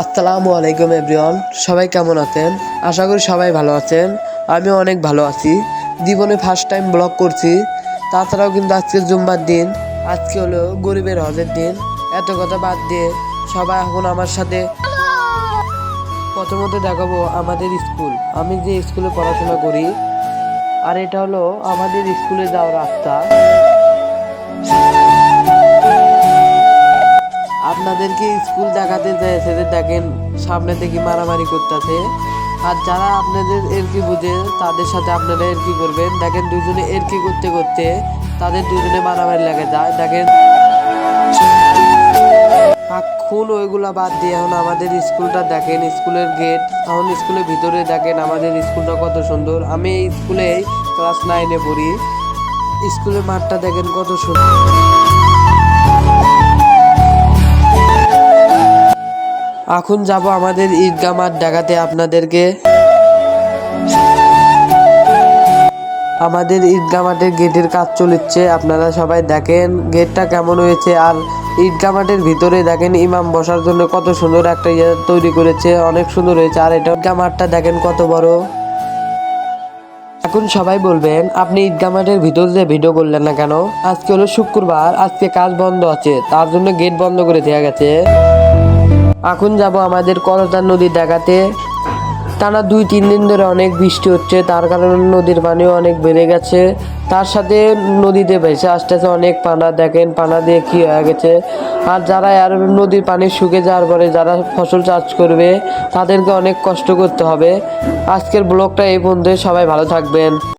আসসালামু আলাইকুম এভরিওয়ান সবাই কেমন আছেন? আশা করি সবাই ভালো আছেন। আমিও অনেক ভালো আছি। জীবনে ফার্স্ট টাইম ব্লগ করছি। তাছাড়াও কিন্তু আজকে জুম্মার দিন। আজকে হলো গরিবের হজের দিন। এত কথা বাদ দিয়ে সবাই এখন আমার সাথে প্রথমত দেখাবো আমাদের স্কুল। আমি যে স্কুলে পড়াশোনা করি, আর এটা হলো আমাদের স্কুলে যাওয়ার রাস্তা। আপনাদেরকে স্কুল দেখাতে চাইছে যে দেখেন, সামনে থেকে মারামারি করতেছে। আর যারা আপনাদের এরকি বুঝে, তাদের সাথে আপনারা এরকি করবেন। দেখেন, দুজনে এরকি করতে করতে তাদের দুজনে মারামারি লেগে। যায় দেখেন। এখন ওইগুলা বাদ দিয়ে এখন আমাদের স্কুলটা দেখেন, স্কুলের গেট এখন স্কুলের ভিতরে দেখেন, আমাদের স্কুলটা কত সুন্দর। আমি স্কুলে ক্লাস নাইনে পড়ি। স্কুলের মাঠটা দেখেন কত সুন্দর। এখন যাব আমাদের ঈদগাহ মাঠ দেখাতে আপনাদেরকে। আমাদের ঈদগাহ মাঠের গেটের কাজ চলেছে, আপনারা সবাই দেখেন গেটটা কেমন হয়েছে। আর ঈদগাহ মাঠের ভিতরে দেখেন ইমাম বসার জন্য কত সুন্দর একটা ইয়ে তৈরি করেছে, অনেক সুন্দর হয়েছে। আর এটা ঈদগাহ মাঠটা দেখেন কত বড়। এখন সবাই বলবেন, আপনি ঈদগাহ মাঠের ভিতর যে ভিডিও করলেন না কেন? আজকে হলো শুক্রবার, আজকে কাজ বন্ধ আছে, তার জন্য গেট বন্ধ করে দেওয়া গেছে। এখন যাব আমাদের করতার নদী দেখাতে। টানা দুই, তিন দিন ধরে অনেক বৃষ্টি হচ্ছে, তার কারণে নদীর পানিও অনেক বেড়ে গেছে। তার সাথে নদীতে ভেসে আসতেছে অনেক পানা, দেখেন পানা দিয়ে কী হয়ে গেছে। আর যারা আর নদীর পানি শুকে যাওয়ার পরে যারা ফসল চাষ করবে, তাদেরকে অনেক কষ্ট করতে হবে। আজকের ব্লগটা এই পর্যন্ত সবাই ভালো থাকবেন।